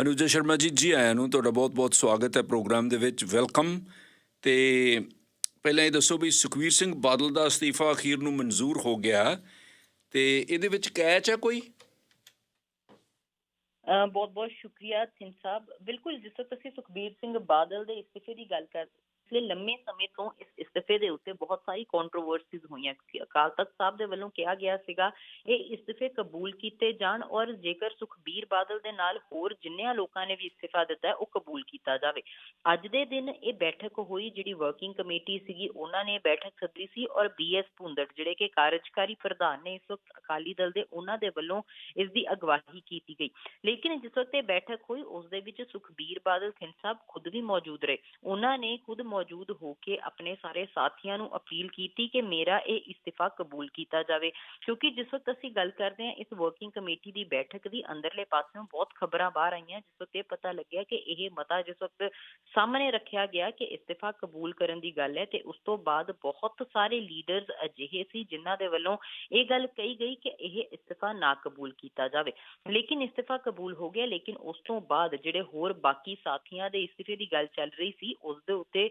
ਅਨੁਜਾ ਸ਼ਰਮਾ ਜੀ ਜੀ ਆਇਆਂ ਨੂੰ ਤੁਹਾਡਾ ਬਹੁਤ-ਬਹੁਤ ਸਵਾਗਤ ਹੈ ਪ੍ਰੋਗਰਾਮ ਦੇ ਵਿੱਚ। ਵੈਲਕਮ। ਤੇ ਪਹਿਲਾਂ ਇਹ ਦੱਸੋ ਵੀ ਸੁਖਵੀਰ ਸਿੰਘ ਬਾਦਲ ਦਾ ਅਸਤੀਫਾ ਅਖੀਰ ਨੂੰ ਮਨਜ਼ੂਰ ਹੋ ਗਿਆ। ਤੇ ਇਹਦੇ ਵਿੱਚ ਕੈਚ ਹੈ ਕੋਈ? ਬਹੁਤ ਬਹੁਤ ਸ਼ੁਕਰੀਆ ਸਿੰਘ ਸਾਹਿਬ। ਬਿਲਕੁਲ, ਜਿਸ ਵਕਤ ਅਸੀਂ ਸੁਖਬੀਰ ਸਿੰਘ ਬਾਦਲ ਦੇ ਇਸਤੀਫੇ ਦੀ ਗੱਲ ਕਰ ਪਿਛਲੇ ਲੰਮੇ ਸਮੇਂ ਤੋਂ ਇਸ ਇਸਤੀਫੇ ਦੇ ਉੱਤੇ ਬਹੁਤ ਸਾਰੀ ਕੰਟਰੋਵਰਸੀਜ਼ ਹੋਈਆਂ ਕਿ ਅਕਾਲ ਤਖਤ ਸਾਹਿਬ ਦੇ ਵੱਲੋਂ ਕਿਹਾ ਗਿਆ ਸੀਗਾ, ਇਹ ਇਸਤੀਫੇ ਕਬੂਲ ਕੀਤੇ ਜਾਣ ਔਰ ਜੇਕਰ ਸੁਖਬੀਰ ਬਾਦਲ ਦੇ ਨਾਲ ਹੋਰ ਜਿੰਨਿਆਂ ਲੋਕਾਂ ਨੇ ਵੀ ਇਸਤੀਫਾ ਦਿੱਤਾ ਉਹ ਕਬੂਲ ਕੀਤਾ ਜਾਵੇ। ਅੱਜ ਦੇ ਦਿਨ ਇਹ ਬੈਠਕ ਹੋਈ ਜਿਹੜੀ ਵਰਕਿੰਗ ਕਮੇਟੀ ਸੀਗੀ, ਉਹਨਾਂ ਨੇ ਬੈਠਕ ਸੱਦੀ ਸੀ ਔਰ ਬੀਐਸ ਭੁੰਦੜ ਜਿਹੜੇ ਕਿ ਕਾਰਜਕਾਰੀ ਪ੍ਰਧਾਨ ਨੇ ਇਸ ਵਕਤ ਅਕਾਲੀ ਦਲ ਦੇ, ਉਹਨਾਂ ਦੇ ਵੱਲੋਂ ਇਸ ਦੀ ਅਗਵਾਈ ਕੀਤੀ ਗਈ। ਲੇਕਿਨ ਜਿਸ ਵਕਤ ਇਹ ਬੈਠਕ ਹੋਈ, ਉਸ ਦੇ ਵਿੱਚ ਸੁਖਬੀਰ ਬਾਦਲ ਸਿੰਘ ਸਾਹਿਬ ਖੁਦ ਵੀ ਮੌਜੂਦ ਰਹੇ। ਉਹਨਾਂ ਨੇ ਖੁਦ ਮੌਜੂਦ ਹੋ ਕੇ ਆਪਣੇ ਸਾਰੇ ਸਾਥੀਆਂ ਨੂੰ ਅਪੀਲ ਕੀਤੀ ਕਿ ਮੇਰਾ ਇਹ ਇਸਤੀਫਾ ਕਬੂਲ ਕੀਤਾ ਜਾਵੇ। ਕਿਉਂਕਿ ਜਿਸ ਵਕਤ ਅਸੀਂ ਗੱਲ ਕਰਦੇ ਹਾਂ, ਇਸ ਵਰਕਿੰਗ ਕਮੇਟੀ ਦੀ ਬੈਠਕ ਦੀ ਅੰਦਰਲੇ ਪਾਸਿਓਂ ਬਹੁਤ ਖਬਰਾਂ ਬਾਹਰ ਆਈਆਂ, ਜਿਸ ਵਕਤ ਇਹ ਪਤਾ ਲੱਗਿਆ ਕਿ ਇਹ ਮਤਾ ਜਿਸ ਵਕਤ ਸਾਹਮਣੇ ਰੱਖਿਆ ਗਿਆ ਕਿ ਇਸਤੀਫਾ ਕਬੂਲ ਕਰਨ ਦੀ ਗੱਲ ਹੈ ਤੇ ਉਸ ਤੋਂ ਬਾਅਦ ਬਹੁਤ ਸਾਰੇ ਲੀਡਰਸ ਅਜਿਹੇ ਸੀ ਜਿਨ੍ਹਾਂ ਦੇ ਵੱਲੋਂ ਇਹ ਗੱਲ ਕਹੀ ਗਈ ਕਿ ਇਹ ਇਸਤੀਫਾ ਨਾ ਕਬੂਲ ਕੀਤਾ ਜਾਵੇ। ਲੇਕਿਨ ਇਸਤੀਫਾ ਕਬੂਲ ਹੋ ਗਿਆ, ਲੇਕਿਨ ਉਸ ਤੋਂ ਬਾਅਦ ਜਿਹੜੇ ਹੋਰ ਬਾਕੀ ਸਾਥੀਆਂ ਦੇ ਇਸਤੀਫੇ ਦੀ ਗੱਲ ਚੱਲ ਰਹੀ ਸੀ, ਉਸ ਦੇ ਉੱਤੇ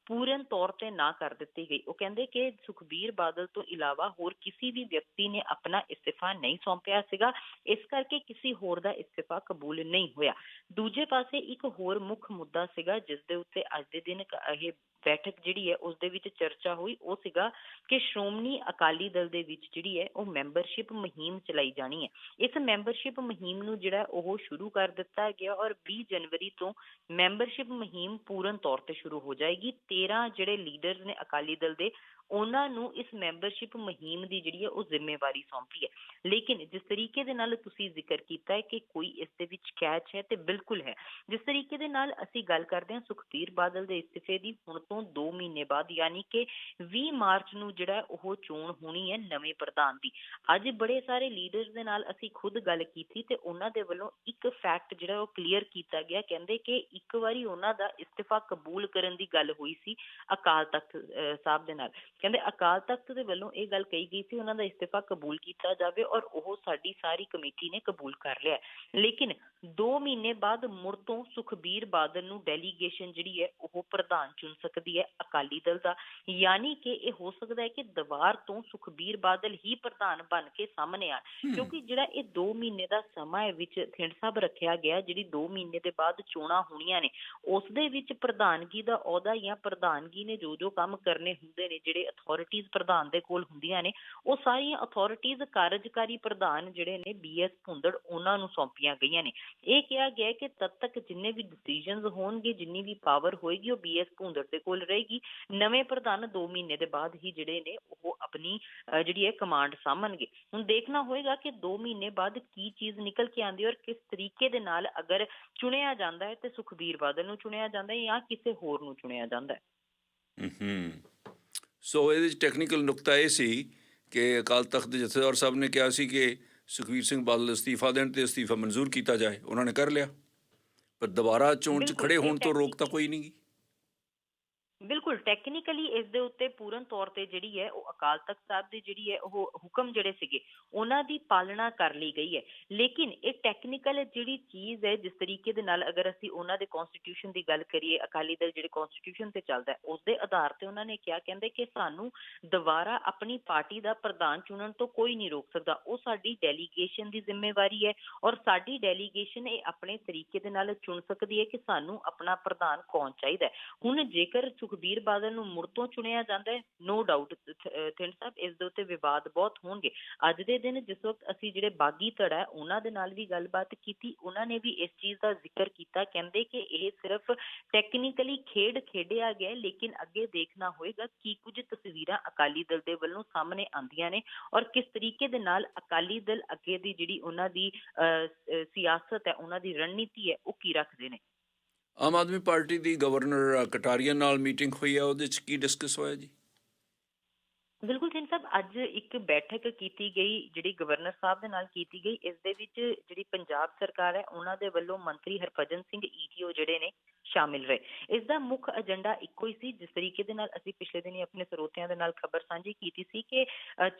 ਪੂਰਨ ਤੌਰ ਤੇ ਨਾ ਕਰ ਦਿੱਤੀ ਗਈ। ਉਹ ਕਹਿੰਦੇ ਕਿ ਸੁਖਬੀਰ ਬਾਦਲ ਤੋਂ ਇਲਾਵਾ ਹੋਰ ਕਿਸੇ ਵੀ ਵਿਅਕਤੀ ਨੇ ਆਪਣਾ ਇਸਤੀਫਾ ਨਹੀਂ ਸੌਂਪਿਆ ਸੀਗਾ। ਇਸ ਕਰਕੇ ਕਿਸੇ ਹੋਰ ਦਾ ਇਸਤੀਫਾ ਕਬੂਲ ਨਹੀਂ ਹੋਇਆ। ਦੂਜੇ ਪਾਸੇ ਇੱਕ ਹੋਰ ਮੁੱਖ ਮੁੱਦਾ ਸੀਗਾ, ਜਿਸ ਦੇ ਉੱਤੇ ਅੱਜ ਦੇ ਦਿਨ ਇਹ ਬੈਠਕ ਜਿਹੜੀ ਹੈ, ਉਸ ਦੇ ਵਿੱਚ ਚਰਚਾ ਹੋਈ। ਉਹ ਸੀਗਾ ਕਿ ਸ਼੍ਰੋਮਣੀ ਅਕਾਲੀ ਦਲ ਦੇ ਵਿੱਚ ਜਿਹੜੀ ਹੈ, ਉਹ ਮੈਂਬਰਸ਼ਿਪ ਮੁਹਿੰਮ ਚਲਾਈ ਜਾਣੀ ਹੈ। ਇਸ ਮੈਂਬਰਸ਼ਿਪ ਮੁਹਿੰਮ ਨੂੰ ਜਿਹੜਾ ਉਹ ਸ਼ੁਰੂ ਕਰ ਦਿੱਤਾ ਗਿਆ ਔਰ 20 ਜਨਵਰੀ ਤੋਂ ਮੈਂਬਰਸ਼ਿਪ ਮੁਹਿੰਮ ਪੂਰਨ ਤੌਰ ਤੇ ਸ਼ੁਰੂ ਹੋ ਜਾਏਗੀ। 13 ਜਿਹੜੇ ਲੀਡਰਸ ਨੇ ਅਕਾਲੀ ਦਲ ਦੇ ਉਹਨਾਂ ਨੂੰ ਇਸ ਮੈਂਬਰਸ਼ਿਪ ਮੁਹਿੰਮ ਦੀ ਜਿਹੜੀ ਹੈ ਉਹ ਜ਼ਿੰਮੇਵਾਰੀ ਸੌਂਪੀ ਹੈ। ਲੇਕਿਨ ਜਿਸ ਤਰੀਕੇ ਦੇ ਨਾਲ ਤੁਸੀਂ ਜ਼ਿਕਰ ਕੀਤਾ ਹੈ ਕਿ ਕੋਈ ਇਸ ਦੇ ਵਿੱਚ ਕੈਚ ਹੈ ਤੇ ਬਿਲਕੁਲ ਹੈ। ਜਿਸ ਤਰੀਕੇ ਦੇ ਨਾਲ ਅਸੀਂ ਗੱਲ ਕਰਦੇ ਹਾਂ ਸੁਖਬੀਰ ਬਾਦਲ ਦੇ ਇਸਤੀਫੇ ਦੀ, ਹੁਣ ਤੋਂ 2 ਮਹੀਨੇ ਬਾਅਦ ਯਾਨੀ ਕਿ 20 ਮਾਰਚ ਨੂੰ ਜਿਹੜਾ ਉਹ ਚੋਣ ਹੋਣੀ ਹੈ ਨਵੇਂ ਪ੍ਰਧਾਨ ਦੀ। ਅੱਜ ਬੜੇ ਸਾਰੇ ਲੀਡਰਸ ਦੇ ਨਾਲ ਅਸੀਂ ਖੁਦ ਗੱਲ ਕੀਤੀ ਤੇ ਉਹਨਾਂ ਦੇ ਵੱਲੋਂ ਇੱਕ ਫੈਕਟ ਜਿਹੜਾ ਉਹ ਕਲੀਅਰ ਕੀਤਾ ਗਿਆ। ਕਹਿੰਦੇ ਕਿ ਇੱਕ ਵਾਰੀ ਉਹਨਾਂ ਦਾ ਇਸਤੀਫਾ ਕਬੂਲ ਕਰਨ ਦੀ ਗੱਲ ਹੋਈ ਸੀ ਅਕਾਲ ਤਖਤ ਸਾਹਿਬ ਦੇ ਨਾਲ। ਕਹਿੰਦੇ ਅਕਾਲ ਤਖਤ ਦੇ ਵੱਲੋਂ ਇਹ ਗੱਲ ਕਹੀ ਗਈ ਸੀ ਉਹਨਾਂ ਦਾ ਇਸਤੀਫਾ ਕਬੂਲ ਕੀਤਾ ਜਾਵੇ ਔਰ ਉਹ ਸਾਡੀ ਸਾਰੀ ਕਮੇਟੀ ਨੇ ਕਬੂਲ ਕਰ ਲਿਆ। ਲੇਕਿਨ 2 ਮਹੀਨੇ ਬਾਅਦ ਮੁੜ ਤੋਂ ਸੁਖਬੀਰ ਬਾਦਲ ਨੂੰ ਡੈਲੀਗੇਸ਼ਨ ਜਿਹੜੀ ਹੈ ਉਹ ਪ੍ਰਧਾਨ ਚੁਣ ਸਕਦੀ ਹੈ ਅਕਾਲੀ ਦਲ ਦਾ। ਯਾਨੀ ਕਿ ਇਹ ਹੋ ਸਕਦਾ ਹੈ ਕਿ ਦੁਬਾਰ ਤੋਂ ਸੁਖਬੀਰ ਬਾਦਲ ਹੀ ਪ੍ਰਧਾਨ ਬਣ ਕੇ ਸਾਹਮਣੇ ਆਣ। ਕਿਉਂਕਿ ਜਿਹੜਾ ਇਹ 2 ਮਹੀਨੇ ਦਾ ਸਮਾਂ ਹੈ ਵਿੱਚ ਥਿੰਡ ਸਾਹਿਬ ਰੱਖਿਆ ਗਿਆ ਜਿਹੜੀ 2 ਮਹੀਨੇ ਦੇ ਬਾਅਦ ਚੋਣਾਂ ਹੋਣੀਆਂ ਨੇ ਉਸ ਦੇ ਵਿੱਚ ਪ੍ਰਧਾਨਗੀ ਦਾ ਅਹੁਦਾ ਜਾਂ ਪ੍ਰਧਾਨਗੀ ਨੇ ਜੋ ਜੋ ਕੰਮ ਕਰਨੇ ਹੁੰਦੇ ਨੇ ਜਿਹੜੇ ਅਥਾਰਟੀਆਂ ਪ੍ਰਧਾਨ ਦੇ ਕੋਲ ਹੁੰਦੀਆਂ ਨੇ, ਉਹ ਸਾਰੀਆਂ ਅਥਾਰਟੀਆਂ ਕਾਰਜਕਾਰੀ ਪ੍ਰਧਾਨ ਜਿਹੜੇ ਨੇ ਬੀਐਸ ਭੁੰਦੜ ਉਹਨਾਂ ਨੂੰ ਸੌਂਪੀਆਂ ਗਈਆਂ ਨੇ। ਇਹ ਕਿਹਾ ਗਿਆ ਕਿ ਤਦ ਤੱਕ ਜਿੰਨੇ ਵੀ ਡਿਸੀਜਨਸ ਹੋਣਗੇ, ਜਿੰਨੀ ਵੀ ਪਾਵਰ ਹੋਏਗੀ, ਉਹ ਬੀਐਸ ਭੁੰਦੜ ਦੇ ਕੋਲ ਰਹੇਗੀ। ਨਵੇਂ ਪ੍ਰਧਾਨ 2 ਮਹੀਨੇ ਦੇ ਬਾਅਦ ਹੀ ਜਿਹੜੇ ਨੇ, ਉਹ ਆਪਣੀ ਜਿਹੜੀ ਹੈ ਕਮਾਂਡ ਸਾਂਭਣਗੇ। ਹੁਣ ਦੇਖਣਾ ਹੋਏਗਾ ਕਿ 2 ਮਹੀਨੇ ਬਾਅਦ ਕੀ ਚੀਜ਼ ਨਿਕਲ ਕੇ ਆਉਂਦੀ ਹੈ ਔਰ ਕਿਸ ਤਰੀਕੇ ਦੇ ਨਾਲ ਅਗਰ ਚੁਣਿਆ ਜਾਂਦਾ ਹੈ ਤੇ ਸੁਖਬੀਰ ਬਾਦਲ ਨੂੰ ਚੁਣਿਆ ਜਾਂਦਾ ਹੈ ਜਾਂ ਕਿਸੇ ਹੋਰ ਨੂੰ ਚੁਣਿਆ ਜਾਂਦਾ ਹੈ, ਹੂੰ। ਸੋ ਇਹਦੇ ਵਿੱਚ ਟੈਕਨੀਕਲ ਨੁਕਤਾ ਇਹ ਸੀ ਕਿ ਅਕਾਲ ਤਖਤ ਦੇ ਜਥੇਦਾਰ ਸਾਹਿਬ ਨੇ ਕਿਹਾ ਸੀ ਕਿ ਸੁਖਵੀਰ ਸਿੰਘ ਬਾਦਲ ਅਸਤੀਫਾ ਦੇਣ ਤੇ ਅਸਤੀਫਾ ਮਨਜ਼ੂਰ ਕੀਤਾ ਜਾਏ। ਉਹਨਾਂ ਨੇ ਕਰ ਲਿਆ। ਪਰ ਦੁਬਾਰਾ ਚੋਣ 'ਚ ਖੜੇ ਹੋਣ ਤੋਂ ਰੋਕ ਤਾਂ ਕੋਈ ਨਹੀਂ ਗੀ। ਬਿਲਕੁਲ ਟੈਕਨੀਕਲੀ ਇਸ ਦੇ ਉੱਤੇ ਪੂਰਨ ਤੌਰ ਤੇ ਜਿਹੜੀ ਹੈ, ਉਹ ਅਕਾਲ ਤਖਤ ਸਾਹਿਬ ਦੀ ਜਿਹੜੀ ਹੈ, ਉਹ ਹੁਕਮ ਜਿਹੜੇ ਸੀਗੇ, ਉਹਨਾਂ ਦੀ ਪਾਲਣਾ ਕਰ ਲਈ ਗਈ ਹੈ। ਲੇਕਿਨ ਇਹ ਟੈਕਨੀਕਲ ਜਿਹੜੀ ਚੀਜ਼ ਹੈ, ਜਿਸ ਤਰੀਕੇ ਦੇ ਨਾਲ ਅਗਰ ਅਸੀਂ ਉਹਨਾਂ ਦੇ ਕਨਸਟੀਟਿਊਸ਼ਨ ਦੀ ਗੱਲ ਕਰੀਏ, ਅਕਾਲੀ ਦਲ ਜਿਹੜੇ ਕਨਸਟੀਟਿਊਸ਼ਨ ਤੇ ਚੱਲਦਾ ਹੈ, ਉਸ ਆਧਾਰ ਤੇ ਉਹਨਾਂ ਨੇ ਕਿਹਾ, ਕਹਿੰਦੇ ਕਿ ਸਾਨੂੰ ਦੁਬਾਰਾ ਆਪਣੀ ਪਾਰਟੀ ਦਾ ਪ੍ਰਧਾਨ ਚੁਣਨ ਤੋਂ ਕੋਈ ਨਹੀਂ ਰੋਕ ਸਕਦਾ। ਉਹ ਸਾਡੀ ਡੈਲੀਗੇਸ਼ਨ ਦੀ ਜ਼ਿੰਮੇਵਾਰੀ ਹੈ ਔਰ ਸਾਡੀ ਡੈਲੀਗੇਸ਼ਨ ਇਹ ਆਪਣੇ ਤਰੀਕੇ ਦੇ ਨਾਲ ਚੁਣ ਸਕਦੀ ਹੈ ਕਿ ਸਾਨੂੰ ਆਪਣਾ ਪ੍ਰਧਾਨ ਕੌਣ ਚਾਹੀਦਾ ਹੈ। ਹੁਣ ਜੇਕਰ ਸੁਖਬੀਰ ਬਾਦਲ ਨੂੰ ਮੁੜ ਤੋਂ ਚੁਣਿਆ ਜਾਂਦਾ ਹੈ ਨੋ ਡਾਊਟ ਥਿੰਡ ਸਾਹਿਬ ਇਸ ਦੇ ਉੱਤੇ ਵਿਵਾਦ ਬਹੁਤ ਹੋਣਗੇ। ਅੱਜ ਦੇ ਦਿਨ ਜਿਸ ਵਕਤ ਅਸੀਂ ਜਿਹੜੇ ਬਾਗੀ ਧੜਾ ਉਹਨਾਂ ਦੇ ਨਾਲ ਵੀ ਗੱਲਬਾਤ ਕੀਤੀ ਉਹਨਾਂ ਨੇ ਵੀ ਇਸ ਚੀਜ਼ ਦਾ ਜ਼ਿਕਰ ਕੀਤਾ ਕਹਿੰਦੇ ਕਿ ਇਹ ਸਿਰਫ ਟੈਕਨੀਕਲੀ ਖੇਡ ਖੇਡਿਆ ਗਿਆ ਲੇਕਿਨ ਅੱਗੇ ਦੇਖਣਾ ਹੋਏਗਾ ਕੀ ਕੁਝ ਤਸਵੀਰਾਂ ਅਕਾਲੀ ਦਲ ਦੇ ਵੱਲੋਂ ਸਾਹਮਣੇ ਆਉਂਦੀਆਂ ਨੇ ਔਰ ਕਿਸ ਤਰੀਕੇ ਦੇ ਨਾਲ ਅਕਾਲੀ ਦਲ ਅੱਗੇ ਦੀ ਜਿਹੜੀ ਉਹਨਾਂ ਦੀ ਅਹ, ਸਿਆਸਤ ਹੈ ਉਹਨਾਂ ਦੀ ਰਣਨੀਤੀ ਹੈ ਉਹ ਕੀ ਰੱਖਦੇ ਨੇ। ਆਮ ਆਦਮੀ ਪਾਰਟੀ ਦੀ ਗਵਰਨਰ ਕਟਾਰੀਆ ਨਾਲ ਮੀਟਿੰਗ ਹੋਈ ਆ ਉਹਦੇ 'ਚ ਕੀ ਡਿਸਕਸ ਹੋਇਆ ਜੀ? ਬਿਲਕੁਲ ਸਿੰਘ ਸਾਹਿਬ, ਅੱਜ ਇੱਕ ਬੈਠਕ ਕੀਤੀ ਗਈ, ਜਿਹੜੀ ਗਵਰਨਰ ਸਾਹਿਬ ਦੇ ਨਾਲ ਕੀਤੀ ਗਈ, ਇਸ ਦੇ ਵਿੱਚ ਜਿਹੜੀ ਪੰਜਾਬ ਸਰਕਾਰ ਹੈ, ਉਹਨਾਂ ਦੇ ਵੱਲੋਂ ਮੰਤਰੀ ਹਰਭਜਨ ਸਿੰਘ ਈਟੀਓ ਜਿਹੜੇ ਨੇ, ਸ਼ਾਮਿਲ ਰਹੇ। ਇਸ ਦਾ ਮੁੱਖ ਏਜੰਡਾ ਇੱਕੋ ਹੀ ਸੀ, ਜਿਸ ਤਰੀਕੇ ਦੇ ਨਾਲ ਅਸੀਂ ਪਿਛਲੇ ਦਿਨੀ ਆਪਣੇ ਸਰੋਤਿਆਂ ਦੇ ਨਾਲ ਖਬਰ ਸਾਂਝੀ ਕੀਤੀ ਸੀ ਕਿ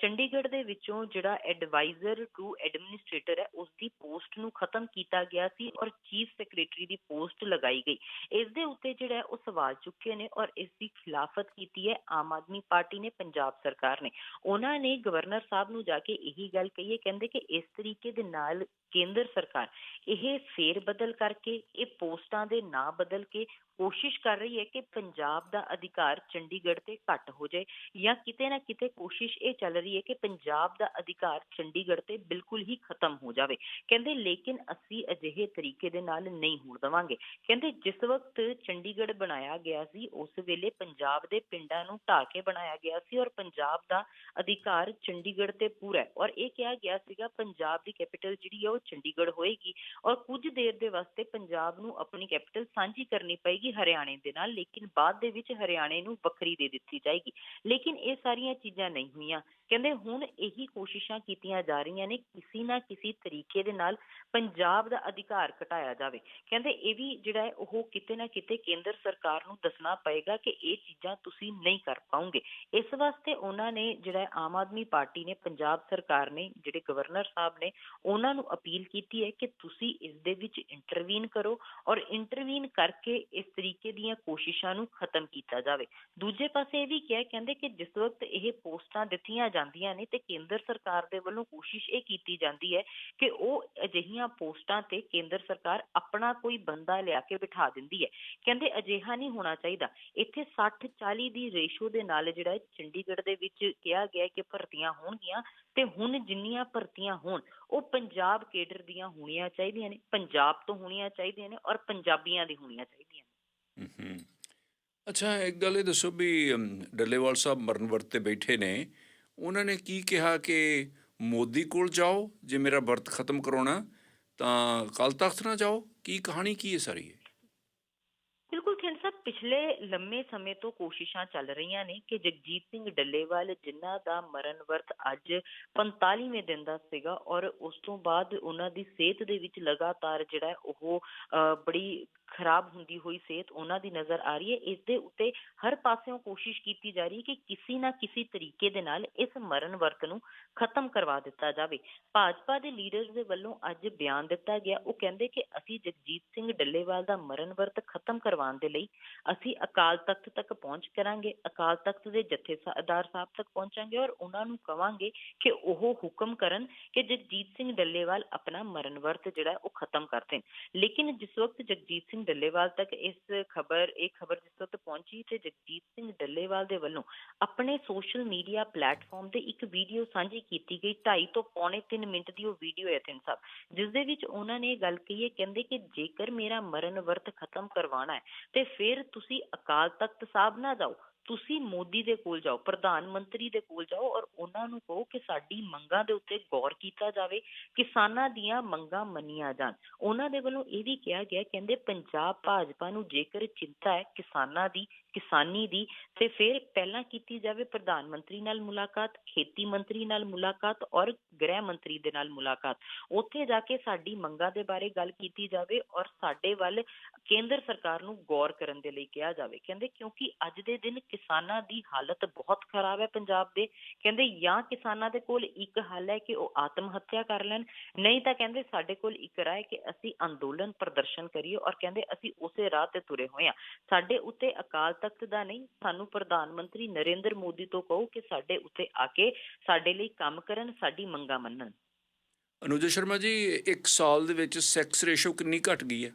ਚੰਡੀਗੜ੍ਹ ਦੇ ਵਿੱਚੋਂ ਜਿਹੜਾ ਐਡਵਾਈਜ਼ਰ ਟੂ ਐਡਮਿਨਿਸਟ੍ਰੇਟਰ ਹੈ, ਉਸ ਦੀ ਪੋਸਟ ਨੂੰ ਖਤਮ ਕੀਤਾ ਗਿਆ ਸੀ ਔਰ ਚੀਫ ਸੈਕਟਰੀ ਦੀ ਪੋਸਟ ਲਗਾਈ ਗਈ। ਇਸ ਦੇ ਉੱਤੇ ਜਿਹੜਾ ਉਹ ਸਵਾਲ ਚੁੱਕੇ ਨੇ ਔਰ ਇਸ ਦੀ ਖਿਲਾਫਤ ਕੀਤੀ ਹੈ, ਆਮ ਆਦਮੀ ਪਾਰਟੀ ਨੇ, ਪੰਜਾਬ ਸਰਕਾਰ ਨੇ। ਉਹਨਾਂ ਨੇ ਗਵਰਨਰ ਸਾਹਿਬ ਨੂੰ ਜਾ ਕੇ ਇਹੀ ਗੱਲ ਕਹੀ ਹੈ, ਕਹਿੰਦੇ ਕਿ ਇਸ ਤਰੀਕੇ ਦੇ ਨਾਲ ਕੇਂਦਰ ਸਰਕਾਰ ਇਹ ਫੇਰ ਬਦਲ ਕਰਕੇ, ਇਹ ਪੋਸਟਾਂ ਦੇ ਨਾਂ ਬਦਲ ਕੇ ਕੋਸ਼ਿਸ਼ ਕਰ ਰਹੀ ਹੈ ਕਿ ਪੰਜਾਬ ਦਾ ਅਧਿਕਾਰ ਚੰਡੀਗੜ੍ਹ ਤੇ ਘੱਟ ਹੋ ਜਾਏ ਜਾਂ ਕਿਤੇ ਨਾ ਕਿਤੇ ਕੋਸ਼ਿਸ਼ ਇਹ ਚੱਲ ਰਹੀ ਹੈ ਕਿ ਪੰਜਾਬ ਦਾ ਅਧਿਕਾਰ ਚੰਡੀਗੜ੍ਹ ਤੇ ਬਿਲਕੁਲ ਹੀ ਖਤਮ ਹੋ ਜਾਵੇ। ਕਹਿੰਦੇ ਲੇਕਿਨ ਅਸੀਂ ਅਜਿਹੇ ਤਰੀਕੇ ਦੇ ਨਾਲ ਨਹੀਂ ਹੋਣ ਦੇਵਾਂਗੇ। ਕਹਿੰਦੇ ਜਿਸ ਵਕਤ ਚੰਡੀਗੜ੍ਹ ਬਣਾਇਆ ਗਿਆ ਸੀ, ਉਸ ਵੇਲੇ ਪੰਜਾਬ ਦੇ ਪਿੰਡਾਂ ਨੂੰ ਢਾਹ ਕੇ ਬਣਾਇਆ ਗਿਆ ਸੀ ਔਰ ਪੰਜਾਬ ਦਾ ਅਧਿਕਾਰ ਚੰਡੀਗੜ੍ਹ ਤੇ ਪੂਰਾ ਹੈ। ਔਰ ਇਹ ਕਿਹਾ ਗਿਆ ਸੀਗਾ, ਪੰਜਾਬ ਦੀ ਕੈਪੀਟਲ ਜਿਹੜੀ ਹੈ ਉਹ ਚੰਡੀਗੜ੍ਹ ਹੋਏਗੀ ਔਰ ਕੁਝ ਦੇਰ ਦੇ ਵਾਸਤੇ ਪੰਜਾਬ ਨੂੰ ਆਪਣੀ ਕੈਪੀਟਲ ਸਾਂਝੀ ਕਰਨੀ ਪਏਗੀ। ਹਰਿਆਣੇ ਦੇ ਨਾਲ, ਲੇਕਿਨ ਬਾਅਦ ਦੇ ਵਿੱਚ ਹਰਿਆਣੇ ਨੂੰ ਵੱਖਰੀ ਦੇ ਦਿੱਤੀ ਜਾਏਗੀ। ਲੇਕਿਨ ਇਹ ਸਾਰੀਆਂ ਚੀਜ਼ਾਂ ਨਹੀਂ ਹੋਈਆਂ। ਕਹਿੰਦੇ ਹੁਣ ਇਹੀ ਕੋਸ਼ਿਸ਼ਾਂ ਕੀਤੀਆਂ ਜਾ ਰਹੀਆਂ ਨੇ, ਕਿਸੇ ਨਾ ਕਿਸੇ ਤਰੀਕੇ ਦੇ ਨਾਲ ਪੰਜਾਬ ਦਾ ਅਧਿਕਾਰ ਘਟਾਇਆ ਜਾਵੇ। ਕਹਿੰਦੇ ਇਹ ਵੀ ਜਿਹੜਾ ਹੈ, ਉਹ ਕਿਤੇ ਨਾ ਕਿਤੇ ਕੇਂਦਰ ਸਰਕਾਰ ਨੂੰ ਦੱਸਣਾ ਪਏਗਾ ਕਿ ਇਹ ਚੀਜ਼ਾਂ ਤੁਸੀਂ ਨਹੀਂ ਕਰ ਪਾਉਂਗੇ। ਇਸ ਵਾਸਤੇ ਉਹਨਾਂ ਨੇ ਜਿਹੜਾ ਆਮ ਆਦਮੀ ਪਾਰਟੀ ਨੇ, ਪੰਜਾਬ ਸਰਕਾਰ ਨੇ, ਜਿਹੜੇ ਗਵਰਨਰ ਸਾਹਿਬ ਨੇ, ਉਹਨਾਂ ਨੂੰ ਅਪੀਲ ਕੀਤੀ ਹੈ ਕਿ ਤੁਸੀਂ ਇਸ ਦੇ ਵਿੱਚ ਇੰਟਰਵੀਨ ਕਰੋ। ਔਰ ਇੰਟਰਵੀਨ ਕਰਕੇ ਇਸ ਤਰੀਕੇ ਦੀਆਂ ਕੋਸ਼ਿਸ਼ਾਂ ਨੂੰ ਖਤਮ ਕੀਤਾ ਜਾਵੇ। ਦੂਜੇ ਪਾਸੇ ਇਹ ਵੀ ਕਿਹਾ ਕਹਿੰਦੇ ਕਿ ਜਿਸ ਵਕਤ ਇਹ ਪੋਸਟਾਂ ਦਿੱਤੀਆਂ ਜਾਂਦੀਆਂ ਨੇ ਤੇ ਕੇਂਦਰ ਸਰਕਾਰ ਦੇ ਵੱਲੋਂ ਕੋਸ਼ਿਸ਼ ਇਹ ਕੀਤੀ ਜਾਂਦੀ ਹੈ ਕਿ ਉਹ ਅਜਿਹੀਆਂ ਪੋਸਟਾਂ ਤੇ ਕੇਂਦਰ ਸਰਕਾਰ ਆਪਣਾ ਕੋਈ ਬੰਦਾ ਲਿਆ ਕੇ ਬਿਠਾ ਦਿੰਦੀ ਹੈ। ਕਹਿੰਦੇ ਅਜਿਹਾ ਨਹੀਂ ਹੋਣਾ ਚਾਹੀਦਾ। ਇੱਥੇ 60 40 ਦੀ ਰੇਸ਼ੋ ਦੇ ਨਾਲ ਜਿਹੜਾ ਚੰਡੀਗੜ੍ਹ ਦੇ ਵਿੱਚ ਕਿਹਾ ਗਿਆ ਕਿ ਭਰਤੀਆਂ ਹੋਣਗੀਆਂ ਤੇ ਹੁਣ ਜਿੰਨੀਆਂ ਭਰਤੀਆਂ ਹੋਣ, ਉਹ ਪੰਜਾਬ ਕੇਡਰ ਦੀਆਂ ਹੋਣੀਆਂ ਚਾਹੀਦੀਆਂ ਨੇ, ਪੰਜਾਬ ਤੋਂ ਹੋਣੀਆਂ ਚਾਹੀਦੀਆਂ ਨੇ ਔਰ ਪੰਜਾਬੀਆਂ ਦੀ ਹੋਣੀਆਂ ਚਾਹੀਦੀਆਂ ਨੇ। ਹੂੰ। ਅੱਛਾ ਇੱਕ ਗੱਲ ਇਹ ਦੱਸੋ ਵੀ ਅਮ, ਡੱਲੇਵਾਲ ਸਾਹਿਬ ਮਰਨ ਵਰਤ ਤੇ ਬੈਠੇ ਨੇ। ਉਹਨਾਂ ਨੇ ਕੀ ਕਿਹਾ ਕਿ ਮੋਦੀ ਕੋਲ ਜਾਓ ਜੇ ਮੇਰਾ ਵਰਤ ਖਤਮ ਕਰਾਉਣਾ ਤਾਂ ਕੱਲ ਤਖਤ ਨਾ ਜਾਓ? ਕੀ ਕਹਾਣੀ ਕੀ ਹੈ ਸਾਰੀ ਇਹ? ਬਿਲਕੁਲ ਖਿੰਡ ਸਾਹਿਬ ਪਿਛਲੇ ਲੰਮੇ ਸਮੇਂ ਤੋਂ ਕੋਸ਼ਿਸ਼ਾਂ ਚੱਲ ਰਹੀਆਂ ਨੇ ਕਿ ਜਗਜੀਤ ਸਿੰਘ ਡੱਲੇਵਾਲ ਜਿਨ੍ਹਾਂ ਦਾ ਮਰਨ ਵਰਤ ਅੱਜ 45ਵੇਂ ਦਿਨ ਦਾ ਸੀਗਾ ਔਰ ਉਸ ਤੋਂ ਬਾਅਦ ਉਹਨਾਂ ਦੀ ਸਿਹਤ ਦੇ ਵਿੱਚ ਲਗਾਤਾਰ ਜਿਹੜਾ ਹੈ ਉਹ ਅਹ, ਬੜੀ ਖਰਾਬ ਹੁੰਦੀ ਹੋਈ ਸਿਹਤ ਉਹਨਾਂ ਦੀ ਨਜ਼ਰ ਆ ਰਹੀ ਹੈ। ਇਸ ਦੇ ਉੱਤੇ ਹਰ ਪਾਸਿਓਂ ਕੋਸ਼ਿਸ਼ ਕੀਤੀ ਜਾ ਰਹੀ ਹੈ ਕਿ ਕਿਸੇ ਨਾ ਕਿਸੇ ਤਰੀਕੇ ਦੇ ਨਾਲ ਇਸ ਮਰਨ ਵਰਤ ਨੂੰ ਖਤਮ ਕਰਵਾ ਦਿੱਤਾ ਜਾਵੇ। ਭਾਜਪਾ ਦੇ ਲੀਡਰਸ ਦੇ ਵੱਲੋਂ ਅੱਜ ਬਿਆਨ ਦਿੱਤਾ ਗਿਆ। ਉਹ ਕਹਿੰਦੇ ਕਿ ਅਸੀਂ ਜਗਜੀਤ ਸਿੰਘ ਡੱਲੇਵਾਲ ਦਾ ਮਰਨ ਵਰਤ ਖਤਮ ਕਰਵਾਉਣ ਦੇ ਲਈ ਅਸੀਂ ਅਕਾਲ ਤਖਤ ਤੱਕ ਪਹੁੰਚ ਕਰਾਂਗੇ, ਅਕਾਲ ਤਖਤ ਦੇ ਜਥੇਦਾਰ ਸਾਹਿਬ ਤੱਕ ਪਹੁੰਚਾਂਗੇ ਔਰ ਉਹਨਾਂ ਨੂੰ ਕਵਾਂਗੇ ਕਿ ਉਹ ਹੁਕਮ ਕਰਨ ਕਿ ਜਗਜੀਤ ਸਿੰਘ ਡੱਲੇਵਾਲ ਆਪਣਾ ਮਰਨ ਵਰਤ ਜਿਹੜਾ ਉਹ ਖਤਮ ਕਰ ਦੇਣ। ਲੇਕਿਨ ਜਿਸ ਵਕਤ ਜਗਜੀਤ ਸਿੰਘ ਡੱਲੇਵਾਲ ਤੱਕ ਇਸ ਖਬਰ, ਇਹ ਖਬਰ ਜਿਸ ਵਕਤ ਪਹੁੰਚੀ ਤੇ ਜਗਜੀਤ ਸਿੰਘ ਡੱਲੇਵਾਲ ਦੇ ਵੱਲੋਂ ਆਪਣੇ ਸੋਸ਼ਲ ਮੀਡੀਆ ਪਲੇਟਫਾਰਮ ਤੇ ਇੱਕ ਵੀਡੀਓ ਸਾਂਝੀ ਕੀਤੀ ਗਈ 2.5 ਤੋਂ ਪੌਣੇ 3 ਮਿੰਟ ਦੀ ਉਹ ਵੀਡੀਓ ਹੈ ਤਿੰਨ ਸਾਹਿਬ ਜਿਸ ਦੇ ਵਿੱਚ ਉਹਨਾਂ ਨੇ ਇਹ ਗੱਲ ਕਹੀ ਹੈ, ਕਹਿੰਦੇ ਕਿ ਜੇਕਰ ਮੇਰਾ ਮਰਨ ਵਰਤ ਖਤਮ ਕਰਵਾਉਣਾ ਹੈ, ਤੇ ਫਿਰ ਤੁਸੀਂ ਅਕਾਲ ਤਖਤ ਸਾਹਿਬ ਨਾ ਜਾਓ ਤੁਸੀਂ ਮੋਦੀ ਦੇ ਕੋਲ ਜਾਓ, ਪ੍ਰਧਾਨ ਮੰਤਰੀ ਦੇ ਕੋਲ ਜਾਓ ਔਰ ਉਹਨਾਂ ਨੂੰ ਕਹੋ ਕਿ ਸਾਡੀ ਮੰਗਾਂ ਦੇ ਉੱਤੇ ਗੌਰ ਕੀਤਾ ਜਾਵੇ, ਕਿਸਾਨਾਂ ਦੀਆਂ ਮੰਗਾਂ ਮੰਨੀਆਂ ਜਾਣ। ਉਹਨਾਂ ਦੇ ਵੱਲੋਂ ਇਹ ਵੀ ਕਿਹਾ ਗਿਆ, ਕਹਿੰਦੇ ਪੰਜਾਬ ਭਾਜਪਾ ਨੂੰ ਜੇਕਰ ਚਿੰਤਾ ਹੈ ਕਿਸਾਨਾਂ ਦੀ ਕਿਸਾਨੀ ਦੀ ਤੇ ਫਿਰ ਪਹਿਲਾਂ ਕੀਤੀ ਜਾਵੇ ਪ੍ਰਧਾਨ ਮੰਤਰੀ ਨਾਲ ਮੁਲਾਕਾਤ, ਖੇਤੀ ਮੰਤਰੀ ਨਾਲ ਮੁਲਾਕਾਤ ਔਰ ਗ੍ਰਹਿ ਮੰਤਰੀ ਦੇ ਨਾਲ ਮੁਲਾਕਾਤ। ਉੱਥੇ ਜਾ ਕੇ ਸਾਡੀ ਮੰਗਾਂ ਦੇ ਬਾਰੇ ਗੱਲ ਕੀਤੀ ਜਾਵੇ ਔਰ ਸਾਡੇ ਵੱਲ ਕੇਂਦਰ ਸਰਕਾਰ ਨੂੰ ਗੌਰ ਕਰਨ ਦੇ ਲਈ ਕਿਹਾ ਜਾਵੇ। ਕਹਿੰਦੇ ਕਿਉਂਕਿ ਅੱਜ ਦੇ ਦਿਨ ਕਿਸਾਨਾਂ ਦੀ ਹਾਲਤ ਬਹੁਤ ਖਰਾਬ ਹੈ ਪੰਜਾਬ ਦੇ। ਕਹਿੰਦੇ ਜਾਂ ਕਿਸਾਨਾਂ ਦੇ ਕੋਲ ਇੱਕ ਹੱਲ ਹੈ ਕਿ ਉਹ ਆਤਮ ਹੱਤਿਆ ਕਰ ਲੈਣ, ਨਹੀਂ ਤਾਂ ਕਹਿੰਦੇ ਸਾਡੇ ਕੋਲ ਇੱਕ ਰਾਹ ਹੈ ਕਿ ਅਸੀਂ ਅੰਦੋਲਨ ਪ੍ਰਦਰਸ਼ਨ ਕਰੀਏ ਔਰ ਕਹਿੰਦੇ ਅਸੀਂ ਉਸੇ ਰਾਹ ਤੇ ਤੁਰੇ ਹੋਏ ਹਾਂ। ਸਾਡੇ ਉੱਤੇ ਅਕਾਲ ਤਖਤ ਦਾ ਨਹੀਂ ਸਾਨੂੰ ਪ੍ਰਧਾਨ ਮੰਤਰੀ ਨਰਿੰਦਰ ਮੋਦੀ ਤੋਂ ਕਹੋ ਕਿ ਸਾਡੇ ਉੱਤੇ ਆ ਕੇ ਸਾਡੇ ਲਈ ਕੰਮ ਕਰਨ ਸਾਡੀ ਮੰਗਾਂ ਮੰਨਣ। ਅਨੁਜਾ ਸ਼ਰਮਾ ਜੀ ਇੱਕ ਸਾਲ ਦੇ ਵਿੱਚ ਸੈਕਸ ਰੇਸ਼ੋ ਕਿੰਨੀ ਘਟ ਗਈ ਹੈ?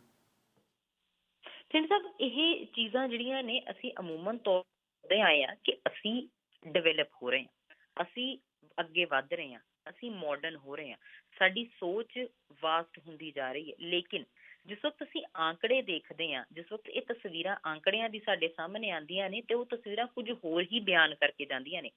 ਸਿੰਘ ਸਾਹਿਬ ਇਹ ਚੀਜ਼ਾਂ ਜਿਹੜੀਆਂ ਨੇ ਅਸੀਂ ਅਮੂਮਨ ਤੌਰ ਤੇ ਆਏ ਆ ਕਿ ਅਸੀਂ ਡਿਵੈਲਪ ਹੋ ਰਹੇ ਹਾਂ। ਅਸੀਂ ਅੱਗੇ ਵੱਧ ਰਹੇ ਹਾਂ। ਅਸੀਂ ਮਾਡਰਨ ਹੋ ਰਹੇ ਹਾਂ। ਸਾਡੀ ਸੋਚ ਵਾਸਟ ਹੁੰਦੀ ਜਾ ਰਹੀ ਹੈ। ਲੇਕਿਨ ਜਿਸ ਵਕਤ ਅਸੀਂ ਅੰਕੜੇ ਦੇਖਦੇ ਹਾਂ, ਜਿਸ ਵਕਤ ਇਹ ਤਸਵੀਰਾਂ ਅੰਕੜਿਆਂ ਦੀ ਸਾਡੇ ਸਾਹਮਣੇ ਆਉਂਦੀਆਂ ਨੇ ਤੇ ਉਹ ਤਸਵੀਰਾਂ ਕੁੱਝ ਹੋਰ ਹੀ ਬਿਆਨ ਕਰਕੇ ਜਾਂਦੀਆਂ ਨੇ।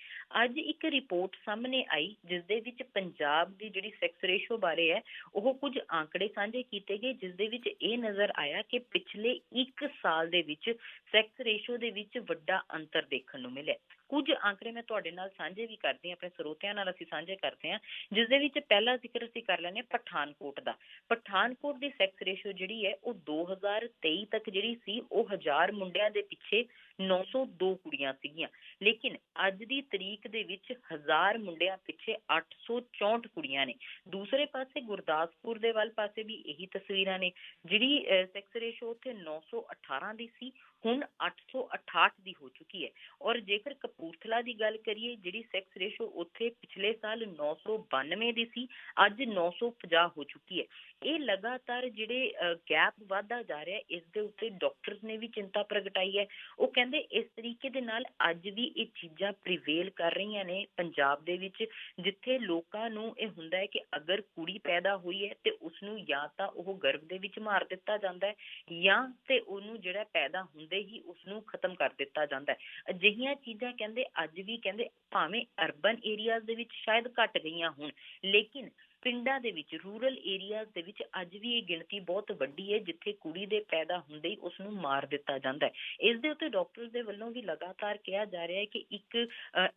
ਅੱਜ ਇੱਕ report ਸਾਹਮਣੇ ਆਈ ਜਿਸਦੇ ਵਿੱਚ ਪੰਜਾਬ ਦੀ ਜਿਹੜੀ sex ratio ਬਾਰੇ ਹੈ ਉਹ ਕੁੱਝ ਅੰਕੜੇ ਸਾਂਝੇ ਕੀਤੇ ਗਏ ਜਿਸਦੇ ਵਿੱਚ ਇਹ ਨਜ਼ਰ ਆਇਆ ਕਿ ਪਿਛਲੇ ਇੱਕ ਸਾਲ ਦੇ ਵਿੱਚ sex ratio ਦੇ ਵਿੱਚ ਵੱਡਾ ਅੰਤਰ ਦੇਖਣ ਨੂੰ ਮਿਲਿਆ। ਕੁਝ ਅੰਕੜੇ ਮੈਂ ਤੁਹਾਡੇ ਨਾਲ ਸਾਂਝੇ ਵੀ ਕਰਦੀ ਹਾਂ, ਆਪਣੇ ਸਰੋਤਿਆਂ ਨਾਲ ਅਸੀਂ ਸਾਂਝੇ ਕਰਦੇ ਹਾਂ ਜਿਸ ਦੇ ਵਿੱਚ ਪਹਿਲਾ ਜ਼ਿਕਰ ਅਸੀਂ ਕਰ ਲੈਨੇ ਪਠਾਨਕੋਟ ਦਾ। ਪਠਾਨਕੋਟ ਦੀ ਸੈਕਸ ਰੇਸ਼ੋ ਜਿਹੜੀ ਹੈ ਉਹ 2023 ਤੱਕ ਜਿਹੜੀ ਸੀ, ਉਹ 1000 ਮੁੰਡਿਆਂ ਦੇ ਪਿੱਛੇ 902 ਕੁੜੀਆਂ ਸੀਗੀਆਂ। ਲੇਕਿਨ ਅੱਜ ਦੀ ਤਰੀਕ ਦੇ ਵਿੱਚ 1000 ਮੁੰਡਿਆਂ ਪਿੱਛੇ 864 ਕੁੜੀਆਂ ਨੇ। ਦੂਸਰੇ ਪਾਸੇ ਗੁਰਦਾਸਪੁਰ ਦੇ ਵੱਲ ਪਾਸੇ ਵੀ ਇਹੀ ਤਸਵੀਰਾਂ ਨੇ। ਜਿਹੜੀ ਸੈਕਸ ਰੇਸ਼ੋ ਉੱਥੇ 918 ਦੀ ਸੀ ਹੁਣ 868 ਦੀ ਹੋ ਚੁੱਕੀ ਹੈ। ਔਰ ਜੇਕਰ ਕਪੂਰਥਲਾ ਦੀ ਗੱਲ ਕਰੀਏ, ਜਿਹੜੀ ਸੈਕਸ ਰੇਸ਼ੋ ਉੱਥੇ ਪਿਛਲੇ ਸਾਲ 992 ਦੀ ਸੀ, ਅੱਜ 950 ਹੋ ਚੁੱਕੀ ਹੈ। ਇਹ ਲਗਾਤਾਰ ਜਿਹੜੇ ਗੈਪ ਵਧਦਾ ਜਾ ਰਿਹਾ ਇਸ ਦੇ ਉੱਤੇ ਡਾਕਟਰਸ ਨੇ ਵੀ ਚਿੰਤਾ ਪ੍ਰਗਟਾਈ ਹੈ। ਉਹ ਕਹਿੰਦੇ ਇਸ ਤਰੀਕੇ ਦੇ ਨਾਲ ਅੱਜ ਵੀ ਇਹ ਚੀਜ਼ਾਂ ਪ੍ਰੀਵੇਲ ਕਰ ਰਹੀਆਂ ਨੇ ਪੰਜਾਬ ਦੇ ਵਿੱਚ, ਜਿੱਥੇ ਲੋਕਾਂ ਨੂੰ ਇਹ ਹੁੰਦਾ ਹੈ ਕਿ ਅਗਰ ਕੁੜੀ ਪੈਦਾ ਹੋਈ ਹੈ ਤੇ ਉਸ ਨੂੰ ਜਾਂ ਤਾਂ ਉਹ ਗਰਭ ਦੇ ਵਿੱਚ ਮਾਰ ਦਿੱਤਾ ਜਾਂਦਾ ਹੈ ਜਾਂ ਤੇ ਉਹਨੂੰ ਜਿਹੜਾ ਪੈਦਾ ਹੁੰਦਾ ਹੀ ਉਸਨੂੰ ਖਤਮ ਕਰ ਦਿੱਤਾ ਜਾਂਦਾ ਹੈ। ਅਜਿਹੀਆਂ ਚੀਜ਼ਾਂ ਕਹਿੰਦੇ ਅੱਜ ਵੀ ਕਹਿੰਦੇ ਭਾਵੇਂ ਅਰਬਨ ਏਰੀਆਜ਼ ਦੇ ਵਿੱਚ ਸ਼ਾਇਦ ਘੱਟ ਗਈਆਂ ਹੋਣ, ਲੇਕਿਨ ਪਿੰਡਾਂ ਦੇ ਵਿੱਚ ਰੂਰਲ ਏਰੀਆਜ਼ ਦੇ ਵਿੱਚ ਅੱਜ ਵੀ ਇਹ ਗਿਣਤੀ ਬਹੁਤ ਵੱਡੀ ਹੈ, ਜਿੱਥੇ ਕੁੜੀ ਦੇ ਪੈਦਾ ਹੁੰਦੇ ਹੀ ਉਸ ਨੂੰ ਮਾਰ ਦਿੱਤਾ ਜਾਂਦਾ ਹੈ। ਇਸ ਦੇ ਉੱਤੇ ਡਾਕਟਰਸ ਦੇ ਵੱਲੋਂ ਵੀ ਲਗਾਤਾਰ ਕਿਹਾ ਜਾ ਰਿਹਾ ਹੈ ਕਿ ਇੱਕ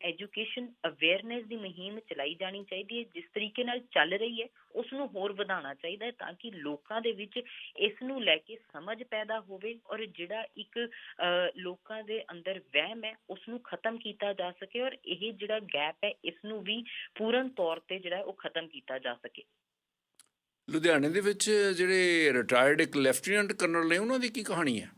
ਐਜੂਕੇਸ਼ਨ ਅਵੇਅਰਨੈਸ ਦੀ ਮੁਹਿੰਮ ਚਲਾਈ ਜਾਣੀ ਚਾਹੀਦੀ ਹੈ, ਜਿਸ ਤਰੀਕੇ ਨਾਲ ਚੱਲ ਰਹੀ ਹੈ ਉਸ ਨੂੰ ਹੋਰ ਵਧਾਉਣਾ ਚਾਹੀਦਾ ਹੈ ਤਾਂ ਕਿ ਲੋਕਾਂ ਦੇ ਵਿੱਚ ਇਸ ਨੂੰ ਲੈ ਕੇ ਸਮਝ ਪੈਦਾ ਹੋਵੇ ਔਰ ਜਿਹੜਾ ਇੱਕ ਲੋਕਾਂ ਦੇ ਅੰਦਰ ਵਹਿਮ ਹੈ ਉਸ ਨੂੰ ਖਤਮ ਕੀਤਾ ਜਾ ਸਕੇ ਔਰ ਇਹ ਜਿਹੜਾ ਗੈਪ ਹੈ ਇਸ ਨੂੰ ਵੀ ਪੂਰਨ ਤੌਰ ਤੇ ਜਿਹੜਾ ਉਹ ਖਤਮ ਕੀਤਾ ਜਾ ਸਕੇ। ਲੁਧਿਆਣੇ ਦੇ ਵਿੱਚ ਜਿਹੜੇ ਰਿਟਾਇਰਡ ਇੱਕ ਲੈਫਟੀਨੈਂਟ ਕਰਨਲ ਨੇ ਉਹਨਾਂ ਦੀ ਕੀ ਕਹਾਣੀ ਹੈ?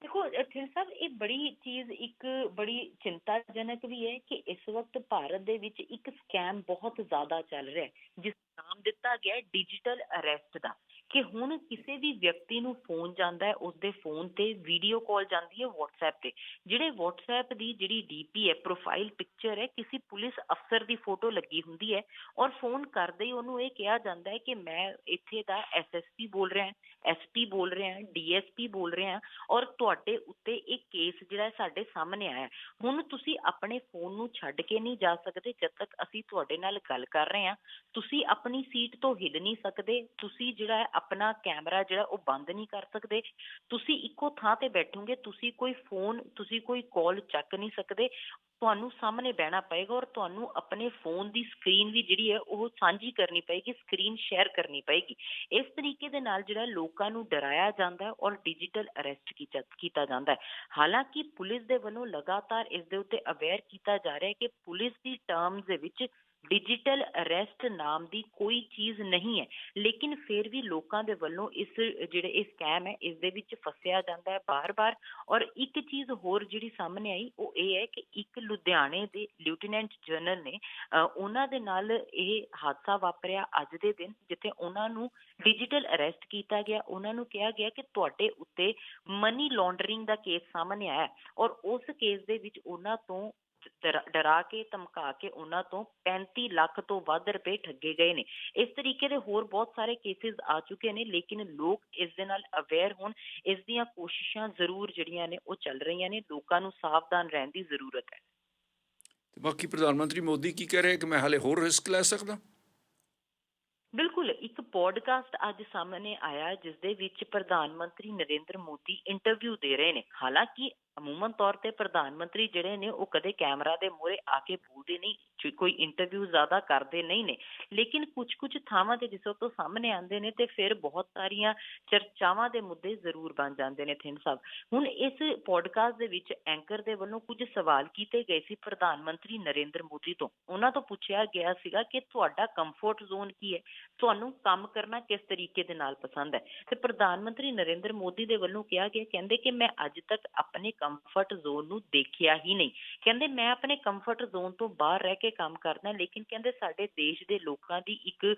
ਦੇਖੋ ਥਿਲ ਸਾਹਿਬ ਇਹ ਬੜੀ ਚੀਜ਼ ਇੱਕ ਬੜੀ ਚਿੰਤਾਜਨਕ ਵੀ ਹੈ ਕਿ ਇਸ ਵਕਤ ਭਾਰਤ ਦੇ ਵਿੱਚ ਇੱਕ ਸਕੈਮ ਬਹੁਤ ਜ਼ਿਆਦਾ ਚੱਲ ਰਿਹਾ ਹੈ ਜਿਸ ਨਾਮ ਦਿੱਤਾ ਗਿਆ ਡਿਜੀਟਲ ਅਰੈਸਟ ਦਾ। ਕਿ ਹੁਣ ਕਿਸੇ ਵੀ ਵਿਅਕਤੀ ਨੂੰ ਫੋਨ ਜਾਂਦਾ ਹੈ ਉਸ ਫੋਨ ਤੇ ਵੀਡੀਓ ਕਾਲ ਜਾਂਦੀ ਹੈ WhatsApp ਤੇ, ਜਿਹੜੇ WhatsApp ਦੀ ਜਿਹੜੀ ਡੀਪੀ ਹੈ ਪ੍ਰੋਫਾਈਲ ਪਿਕਚਰ ਹੈ, ਕਿਸੇ ਪੁਲਿਸ ਅਫਸਰ ਦੀ ਫੋਟੋ ਲੱਗੀ ਹੁੰਦੀ ਹੈ ਔਰ ਫੋਨ ਕਰਦੇ ਹੀ ਉਹਨੂੰ ਇਹ ਕਿਹਾ ਜਾਂਦਾ ਹੈ ਕਿ ਮੈਂ ਇੱਥੇ ਦਾ ਐਸਐਸਪੀ ਬੋਲ ਰਿਹਾ ਐਸਪੀ ਬੋਲ ਰਿਹਾ ਡੀਐਸਪੀ ਬੋਲ ਰਿਹਾ ਔਰ ਤੁਹਾਡੇ ਉੱਤੇ ਇਹ ਕੇਸ ਜਿਹੜਾ ਸਾਡੇ ਸਾਹਮਣੇ ਆਇਆ ਹੁਣ ਤੁਸੀਂ ਆਪਣੇ ਫੋਨ ਨੂੰ ਛੱਡ ਕੇ ਨਹੀਂ ਜਾ ਸਕਦੇ ਜਦ ਤੱਕ ਅਸੀਂ ਤੁਹਾਡੇ ਨਾਲ ਗੱਲ ਕਰ ਰਹੇ ਹਾਂ, ਤੁਸੀਂ ਆਪਣੀ ਸੀਟ ਤੋਂ ਹਿੱਲ ਨਹੀਂ ਸਕਦੇ, ਤੁਸੀਂ ਜਿਹੜਾ ਆਪਣਾ ਕੈਮਰਾ ਜਿਹੜਾ ਉਹ ਬੰਦ ਨਹੀਂ ਕਰ ਸਕਦੇ। ਤੁਸੀਂ ਇੱਕੋ ਥਾਂ ਤੇ ਬੈਠੋਗੇ, ਤੁਸੀਂ ਕੋਈ ਫੋਨ, ਤੁਸੀਂ ਕੋਈ ਕਾਲ ਚੱਕ ਨਹੀਂ ਸਕਦੇ। ਤੁਹਾਨੂੰ ਸਾਹਮਣੇ ਬਹਿਣਾ ਪਏਗਾ ਔਰ ਤੁਹਾਨੂੰ ਆਪਣੇ ਫੋਨ ਦੀ ਸਕਰੀਨ ਵੀ ਜਿਹੜੀ ਹੈ ਉਹ ਸਾਂਝੀ ਕਰਨੀ ਪਏਗੀ, ਸਕਰੀਨ ਸ਼ੇਅਰ ਕਰਨੀ ਪਏਗੀ। ਇਸ ਤਰੀਕੇ ਦੇ ਨਾਲ ਜਿਹੜਾ ਲੋਕਾਂ ਨੂੰ ਡਰਾਇਆ ਜਾਂਦਾ ਔਰ ਡਿਜੀਟਲ ਅਰੈਸਟ ਕੀਤਾ ਜਾਂਦਾ ਹੈ। ਹਾਲਾਂਕਿ ਪੁਲਿਸ ਦੇ ਵੱਲੋਂ ਲਗਾਤਾਰ ਇਸ ਦੇ ਉੱਤੇ ਅਵੇਅਰ ਕੀਤਾ ਜਾ ਰਿਹਾ ਹੈ ਕਿ ਪੁਲਿਸ ਦੀ ਟਰਮਸ ਦੇ ਵਿੱਚ ਡਿਜੀਟਲ ਅਰੈਸਟ ਨਾਮ ਦੀ ਕੋਈ ਚੀਜ਼ ਨਹੀਂ ਹੈ। ਲੇਕਿਨ ਫਿਰ ਵੀ ਲੋਕਾਂ ਦੇ ਵੱਲੋਂ ਇਸ, ਜਿਹੜੇ ਇਹ ਸਕੈਮ ਹੈ, ਇਸ ਦੇ ਵਿੱਚ ਫਸਿਆ ਜਾਂਦਾ ਹੈ ਬਾਰ-ਬਾਰ। ਔਰ ਇੱਕ ਚੀਜ਼ ਹੋਰ ਜਿਹੜੀ ਸਾਹਮਣੇ ਆਈ, ਉਹ ਇਹ ਹੈ ਕਿ ਇੱਕ ਲੁਧਿਆਣੇ ਦੇ ਲੈਫਟੀਨੈਂਟ ਜਨਰਲ ਨੇ ਉਹਨਾਂ ਦੇ ਨਾਲ ਇਹ ਹਾਦਸਾ ਵਾਪਰਿਆ ਅੱਜ ਦੇ ਦਿਨ, ਜਿੱਥੇ ਉਹਨਾਂ ਨੂੰ ਡਿਜੀਟਲ ਅਰੈਸਟ ਕੀਤਾ ਗਿਆ। ਉਹਨਾਂ ਨੂੰ ਕਿਹਾ ਗਿਆ ਕਿ ਤੁਹਾਡੇ ਉੱਤੇ ਮਨੀ ਲੌਂਡਰਿੰਗ ਦਾ ਕੇਸ ਸਾਹਮਣੇ ਆਇਆ ਔਰ ਉਸ ਕੇਸ ਦੇ ਵਿੱਚ ਉਹਨਾਂ ਤੋਂ ਡਰਾ ਕੇ, ਧਮਕਾ ਕੇ ਉਹਨਾਂ ਤੋਂ 35 ਲੱਖ ਤੋਂ ਵੱਧ ਰੁਪਏ ਠੱਗੇ ਗਏ ਨੇ। ਇਸ ਤਰੀਕੇ ਦੇ ਹੋਰ ਬਹੁਤ ਸਾਰੇ ਕੇਸਿਸ ਆ ਚੁੱਕੇ ਨੇ, ਲੇਕਿਨ ਲੋਕ ਇਸ ਦੇ ਨਾਲ ਅਵੇਅਰ ਹੋਣ। ਇਸ ਦੀਆਂ ਕੋਸ਼ਿਸ਼ਾਂ ਜ਼ਰੂਰ ਜਿਹੜੀਆਂ ਨੇ, ਉਹ ਚੱਲ ਰਹੀਆਂ ਨੇ। ਲੋਕਾਂ ਨੂੰ ਸਾਵਧਾਨ ਰਹਿਣ ਦੀ ਜ਼ਰੂਰਤ ਹੈ। ਤੇ ਬਾਕੀ ਪ੍ਰਧਾਨ ਮੰਤਰੀ ਮੋਦੀ ਕੀ ਕਹਿ ਰਹੇ? ਕਿ ਮੈਂ ਹਾਲੇ ਹੋਰ ਰਿਸਕ ਲੈ ਸਕਦਾ? ਬਿਲਕੁਲ, ਇੱਕ ਪੋਡਕਾਸਟ ਅੱਜ ਸਾਹਮਣੇ ਆਇਆ ਜਿਸ ਦੇ ਵਿੱਚ ਪ੍ਰਧਾਨ ਮੰਤਰੀ ਨਰਿੰਦਰ ਮੋਦੀ ਇੰਟਰਵਿਊ ਦੇ ਰਹੇ ਨੇ। ਹਾਲਾਂਕਿ, ਅਮੂਮਨ ਤੌਰ ਤੇ ਪ੍ਰਧਾਨ ਮੰਤਰੀ ਜਿਹੜੇ ਨੇ, ਉਹ ਕਦੇ ਕੈਮਰਾ ਦੇ ਮੂਹਰੇ ਆ ਕੇ ਬੋਲਦੇ ਨਹੀਂ। ਕੋਈ ਇੰਟਰਵਿਊ ਜ਼ਿਆਦਾ ਕਰਦੇ ਨਹੀਂ ਨੇ। ਲੇਕਿਨ ਕੁਝ ਕੁਝ ਥਾਵਾਂ ਤੇ ਜਿਸੋ ਤੋਂ ਸਾਹਮਣੇ ਆਉਂਦੇ ਨੇ ਤੇ ਫਿਰ ਬਹੁਤ ਸਾਰੀਆਂ ਚਰਚਾਵਾਂ ਦੇ ਮੁੱਦੇ ਜ਼ਰੂਰ ਬਣ ਜਾਂਦੇ ਨੇ, ਥਿੰਨ ਸਾਹਿਬ। ਹੁਣ ਇਸ ਪੋਡਕਾਸਟ ਦੇ ਵਿੱਚ ਐਂਕਰ ਦੇ ਵੱਲੋਂ ਕੁਝ ਸਵਾਲ ਕੀਤੇ ਗਏ ਸੀ ਪ੍ਰਧਾਨ ਮੰਤਰੀ ਨਰਿੰਦਰ ਮੋਦੀ ਤੋਂ। ਉਹਨਾਂ ਤੋਂ ਪੁੱਛਿਆ ਗਿਆ ਸੀਗਾ ਕਿ ਤੁਹਾਡਾ ਕੰਫਰਟ ਜ਼ੋਨ ਕੀ ਹੈ? ਤੁਹਾਨੂੰ ਕੰਮ ਕਰਨਾ ਕਿਸ ਤਰੀਕੇ ਦੇ ਨਾਲ ਪਸੰਦ ਹੈ? ਤੇ ਪ੍ਰਧਾਨ ਮੰਤਰੀ ਨਰਿੰਦਰ ਮੋਦੀ ਦੇ ਵੱਲੋਂ ਕਿਹਾ ਗਿਆ, ਕਹਿੰਦੇ ਕਿ ਮੈਂ ਅੱਜ ਤੱਕ ਆਪਣੇ ਕੰਫਰਟ ਜ਼ੋਨ ਨੂੰ ਦੇਖਿਆ ਹੀ ਨਹੀਂ। ਕਹਿੰਦੇ ਮੈਂ ਆਪਣੇ ਕੰਫਰਟ ਜ਼ੋਨ ਤੋਂ ਬਾਹਰ ਰਹਿ ਕੇ ਕੰਮ ਕਰਦਾ, ਲੇਕਿਨ ਕਹਿੰਦੇ ਸਾਡੇ ਦੇਸ਼ ਦੇ ਲੋਕਾਂ ਦੀ ਇੱਕ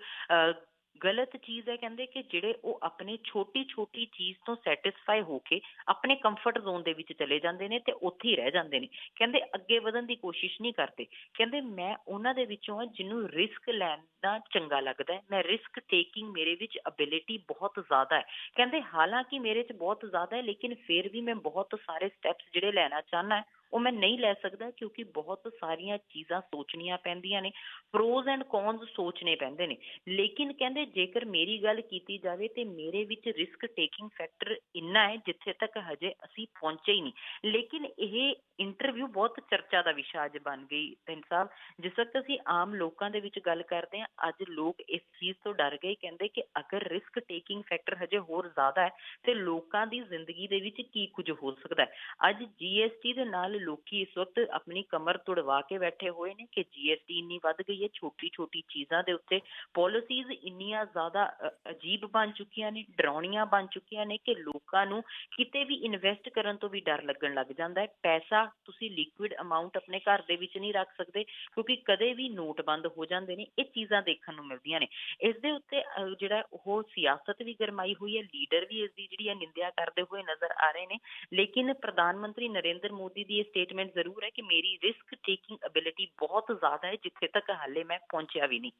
ਗਲਤ ਚੀਜ਼ ਹੈ, ਕਹਿੰਦੇ ਕਿ ਜਿਹੜੇ ਉਹ ਆਪਣੇ ਛੋਟੀ ਛੋਟੀ ਚੀਜ਼ ਤੋਂ ਸੈਟੀਸਫਾਈ ਹੋ ਕੇ ਆਪਣੇ ਕੰਫਰਟ ਜ਼ੋਨ ਦੇ ਵਿੱਚ ਚਲੇ ਜਾਂਦੇ ਨੇ ਤੇ ਉੱਥੇ ਹੀ ਰਹਿ ਜਾਂਦੇ ਨੇ। ਕਹਿੰਦੇ ਅੱਗੇ ਵਧਣ ਦੀ ਕੋਸ਼ਿਸ਼ ਨਹੀਂ ਕਰਦੇ। ਕਹਿੰਦੇ ਮੈਂ ਉਹਨਾਂ ਦੇ ਵਿੱਚੋਂ ਆ ਜਿਹਨੂੰ ਰਿਸਕ ਲੈਣਾ ਚੰਗਾ ਲੱਗਦਾ ਹੈ। ਮੈਂ ਰਿਸਕ ਟੇਕਿੰਗ ਮੇਰੇ ਵਿੱਚ ਅਬਿਲਿਟੀ ਬਹੁਤ ਜ਼ਿਆਦਾ ਹੈ। ਕਹਿੰਦੇ ਹਾਲਾਂਕਿ ਮੇਰੇ 'ਚ ਬਹੁਤ ਜ਼ਿਆਦਾ ਹੈ, ਲੇਕਿਨ ਫਿਰ ਵੀ ਮੈਂ ਬਹੁਤ ਸਾਰੇ ਸਟੈਪਸ ਜਿਹੜੇ ਲੈਣਾ ਚਾਹਨਾ ਉਹ ਮੈਂ ਨਹੀਂ ਲੈ ਸਕਦਾ ਕਿਉਂਕਿ ਬਹੁਤ ਸਾਰੀਆਂ ਚੀਜ਼ਾਂ ਸੋਚਣੀਆਂ ਪੈਂਦੀਆਂ ਨੇ ਪ੍ਰੋਜ਼ ਐਂਡ ਕੌਨਸ ਸੋਚਣੇ ਪੈਂਦੇ ਨੇ। ਲੇਕਿਨ ਕਹਿੰਦੇ ਜੇਕਰ ਮੇਰੀ ਗੱਲ ਕੀਤੀ ਜਾਵੇ ਤੇ ਮੇਰੇ ਵਿੱਚ ਰਿਸਕ ਟੇਕਿੰਗ ਫੈਕਟਰ ਇੰਨਾ ਹੈ ਜਿੱਥੇ ਤੱਕ ਹਜੇ ਅਸੀਂ ਪਹੁੰਚੇ ਹੀ ਨਹੀਂ। ਲੇਕਿਨ ਇਹ ਇੰਟਰਵਿਊ ਬਹੁਤ ਚਰਚਾ ਦਾ ਵਿਸ਼ਾ ਅੱਜ ਬਣ ਗਈ ਤਿੰਨ ਸਾਹਿਬ। ਜਿਸ ਵਕਤ ਅਸੀਂ ਆਮ ਲੋਕਾਂ ਦੇ ਵਿੱਚ ਗੱਲ ਕਰਦੇ ਹਾਂ, ਅੱਜ ਲੋਕ ਇਸ ਚੀਜ਼ ਤੋਂ ਡਰ ਗਏ, ਕਹਿੰਦੇ ਕਿ ਅਗਰ ਰਿਸਕ ਟੇਕਿੰਗ ਫੈਕਟਰ ਹਜੇ ਹੋਰ ਜ਼ਿਆਦਾ ਹੈ, ਤੇ ਲੋਕਾਂ ਦੀ ਜ਼ਿੰਦਗੀ ਦੇ ਵਿੱਚ ਕੀ ਕੁਝ ਹੋ ਸਕਦਾ ਹੈ। ਅੱਜ ਜੀਐਸਟੀ ਦੇ ਨਾਲ ਲੋਕੀ ਇਸ ਵਕਤ ਆਪਣੀ ਕਮਰ ਤੁੜਵਾ ਕੇ ਬੈਠੇ ਹੋਏ ਨੇ ਕਿ ਜੀਐਸਟੀ ਇੰਨੀ ਵੱਧ ਗਈ ਹੈ ਛੋਟੀ ਛੋਟੀ ਚੀਜ਼ਾਂ ਦੇ ਉੱਤੇ ਪਾਲਿਸੀਜ਼ ਇੰਨੀਆਂ ਜ਼ਿਆਦਾ ਅਜੀਬ ਬਣ ਚੁੱਕੀਆਂ ਨੇ ਡਰਾਉਣੀਆਂ ਬਣ ਚੁੱਕੀਆਂ ਨੇ ਕਿ ਲੋਕਾਂ ਨੂੰ ਕਿਤੇ ਵੀ ਇਨਵੈਸਟ ਕਰਨ ਤੋਂ ਵੀ ਡਰ ਲੱਗਣ ਲੱਗ ਜਾਂਦਾ ਹੈ। ਪੈਸਾ ਤੁਸੀਂ ਲਿਕੁਇਡ ਅਮਾਉਂਟ ਆਪਣੇ ਘਰ ਦੇ ਵਿੱਚ ਨਹੀਂ ਰੱਖ ਸਕਦੇ ਕਿਉਂਕਿ ਕਦੇ ਵੀ ਨੋਟ ਬੰਦ ਹੋ ਜਾਂਦੇ ਨੇ ਇਹ ਚੀਜ਼ਾਂ ਦੇਖਣ ਨੂੰ ਮਿਲਦੀਆਂ ਨੇ। ਇਸ ਦੇ ਉੱਤੇ ਅ, ਜਿਹੜਾ ਉਹ ਸਿਆਸਤ ਵੀ ਗਰਮਾਈ ਹੋਈ ਹੈ ਲੀਡਰ ਵੀ ਇਸ ਦੀ ਜਿਹੜੀ ਹੈ ਨਿੰਦਿਆ ਕਰਦੇ ਹੋਏ ਨਜ਼ਰ ਆ ਰਹੇ ਨੇ। ਲੇਕਿਨ ਪ੍ਰਧਾਨ ਮੰਤਰੀ ਨਰਿੰਦਰ ਮੋਦੀ ਦੀ ਇਹ ਸਟੇਟਮੈਂਟ ਜ਼ਰੂਰ ਹੈ ਕਿ ਮੇਰੀ ਰਿਸਕ ਟੇਕਿੰਗ ਐਬਿਲਿਟੀ ਬਹੁਤ ਜ਼ਿਆਦਾ ਹੈ, ਜਿੱਥੇ ਤੱਕ ਹਾਲੇ ਮੈਂ ਪਹੁੰਚਿਆ ਵੀ ਨਹੀਂ।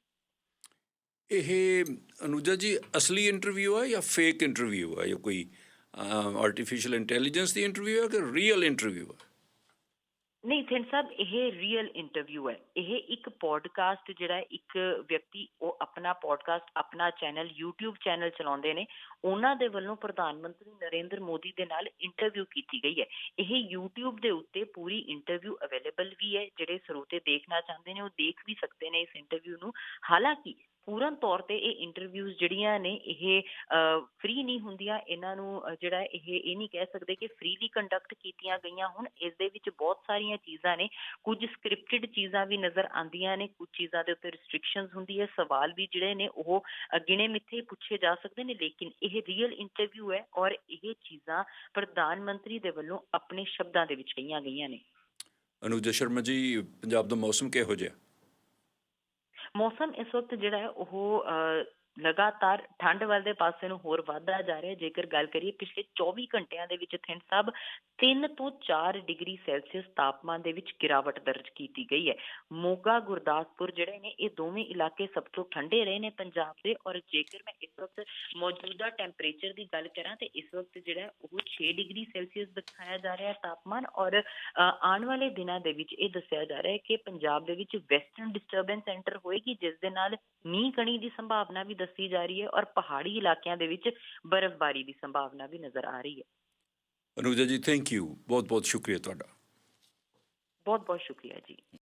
ਇਹ ਅਨੁਜਾ ਜੀ, ਅਸਲੀ ਇੰਟਰਵਿਊ ਹੈ ਜਾਂ ਫੇਕ ਇੰਟਰਵਿਊ ਹੈ ਜਾਂ ਕੋਈ ਆਰਟੀਫੀਸ਼ੀਅਲ ਇੰਟੈਲੀਜੈਂਸ ਦੀ ਇੰਟਰਵਿਊ ਹੈ ਕਿ ਰੀਅਲ ਇੰਟਰਵਿਊ ਹੈ ਨਹੀਂ ਥਿੰਡ ਸਾਹਿਬ ਇਹ ਰੀਅਲ ਇੰਟਰਵਿਊ ਹੈ। ਇਹ ਇੱਕ ਪੋਡਕਾਸਟ ਜਿਹੜਾ ਇੱਕ ਵਿਅਕਤੀ ਉਹ ਆਪਣਾ ਪੋਡਕਾਸਟ ਆਪਣਾ ਚੈਨਲ YouTube ਚੈਨਲ ਚਲਾਉਂਦੇ ਨੇ। ਉਹਨਾਂ ਦੇ ਵੱਲੋਂ ਪ੍ਰਧਾਨ ਮੰਤਰੀ ਨਰਿੰਦਰ ਮੋਦੀ ਦੇ ਨਾਲ ਇੰਟਰਵਿਊ ਕੀਤੀ ਗਈ ਹੈ। ਇਹ YouTube ਦੇ ਉੱਤੇ ਪੂਰੀ ਇੰਟਰਵਿਊ ਅਵੇਲੇਬਲ ਵੀ ਹੈ। ਜਿਹੜੇ ਸਰੋਤੇ ਦੇਖਣਾ ਚਾਹੁੰਦੇ ਨੇ, ਉਹ ਦੇਖ ਵੀ ਸਕਦੇ ਨੇ ਇਸ ਇੰਟਰਵਿਊ ਨੂੰ। ਹਾਲਾਂਕਿ ਪੂਰਨ ਤੌਰ ਤੇ ਇਹ ਇੰਟਰਵਿਊਜ਼ ਜਿਹੜੀਆਂ ਨੇ, ਇਹ ਫ੍ਰੀ ਨਹੀਂ ਹੁੰਦੀਆਂ। ਇਹਨਾਂ ਨੂੰ ਜਿਹੜਾ ਇਹ ਇਹ ਨਹੀਂ ਕਹਿ ਸਕਦੇ ਕਿ ਫ੍ਰੀਲੀ ਕੰਡਕਟ ਕੀਤੀਆਂ ਗਈਆਂ ਹੁਣ। ਇਸ ਦੇ ਵਿੱਚ ਬਹੁਤ ਸਾਰੀਆਂ ਚੀਜ਼ਾਂ ਨੇ। ਕੁਝ ਸਕ੍ਰਿਪਟਡ ਚੀਜ਼ਾਂ ਵੀ ਨਜ਼ਰ ਆਉਂਦੀਆਂ ਨੇ। ਕੁਝ ਚੀਜ਼ਾਂ ਦੇ ਉੱਤੇ ਰਿਸਟ੍ਰਿਕਸ਼ਨਸ ਹੁੰਦੀ ਹੈ। ਸਵਾਲ ਵੀ ਜਿਹੜੇ ਨੇ, ਉਹ ਗਿਣੇ ਮਿੱਥੇ ਪੁੱਛੇ ਜਾ ਸਕਦੇ ਨੇ। ਲੇਕਿਨ ਇਹ ਰੀਅਲ ਇੰਟਰਵਿਊ ਹੈ ਔਰ ਇਹ ਚੀਜ਼ਾਂ ਪ੍ਰਧਾਨ ਮੰਤਰੀ ਦੇ ਵੱਲੋਂ ਆਪਣੇ ਸ਼ਬਦਾਂ ਦੇ ਵਿੱਚ ਕਹੀਆਂ ਗਈਆਂ ਨੇ। ਅਨੁਜਾ ਸ਼ਰਮਾ ਜੀ, ਪੰਜਾਬ ਦਾ ਮੌਸਮ ਕਿਹੋ ਜਿਹਾ? ਮੌਸਮ ਇਸ ਵਕਤ ਜਿਹੜਾ ਹੈ ਉਹ ਅ, ਲਗਾਤਾਰ ਠੰਡ ਵੱਲ ਦੇ ਪਾਸੇ ਨੂੰ ਹੋਰ ਵਧਦਾ ਜਾ ਰਿਹਾ ਜੇਕਰ ਗੱਲ ਕਰੀਏ ਪਿਛਲੇ 24 ਘੰਟਿਆਂ ਦੇ ਵਿੱਚ ਥਿੰਡ ਸਾਹਿਬ 3 ਤੋਂ 4 ਡਿਗਰੀ ਸੈਲਸੀਅਸ ਤਾਪਮਾਨ ਦੇ ਵਿੱਚ ਗਿਰਾਵਟ ਦਰਜ ਕੀਤੀ ਗਈ ਹੈ। ਮੋਗਾ, ਗੁਰਦਾਸਪੁਰ ਜਿਹੜੇ ਨੇ, ਇਹ ਦੋਵੇਂ ਇਲਾਕੇ ਸਭ ਤੋਂ ਠੰਡੇ ਰਹੇ ਨੇ ਪੰਜਾਬ ਦੇ। ਔਰ ਜੇਕਰ ਮੈਂ ਇਸ ਵਕਤ ਮੌਜੂਦਾ ਟੈਂਪਰੇਚਰ ਦੀ ਗੱਲ ਕਰਾਂ ਤੇ ਇਸ ਵਕਤ ਜਿਹੜਾ ਉਹ 6 ਡਿਗਰੀ ਸੈਲਸੀਅਸ ਦਿਖਾਇਆ ਜਾ ਰਿਹਾ ਤਾਪਮਾਨ। ਔਰ ਆਉਣ ਵਾਲੇ ਦਿਨਾਂ ਦੇ ਵਿੱਚ ਇਹ ਦੱਸਿਆ ਜਾ ਰਿਹਾ ਹੈ ਕਿ ਪੰਜਾਬ ਦੇ ਵਿੱਚ ਵੈਸਟਰਨ ਡਿਸਟਰਬੈਂਸ ਸੈਂਟਰ ਹੋਏਗੀ, ਜਿਸ ਦੇ ਨਾਲ ਮੀਂਹ ਕਣੀ ਦੀ ਸੰਭਾਵਨਾ ਵੀ ਦੱਸੀ ਜਾ ਰਹੀ ਹੈ ਔਰ ਪਹਾੜੀ ਇਲਾਕਿਆਂ ਦੇ ਵਿੱਚ ਬਰਫ਼ਬਾਰੀ ਦੀ ਸੰਭਾਵਨਾ ਵੀ ਨਜ਼ਰ ਆ ਰਹੀ ਹੈ। ਅਨੁਜਾ ਜੀ ਥੈਂਕ ਯੂ ਬਹੁਤ ਬਹੁਤ ਸ਼ੁਕਰੀਆ ਤੁਹਾਡਾ। ਬਹੁਤ ਬਹੁਤ ਸ਼ੁਕਰੀਆ ਜੀ।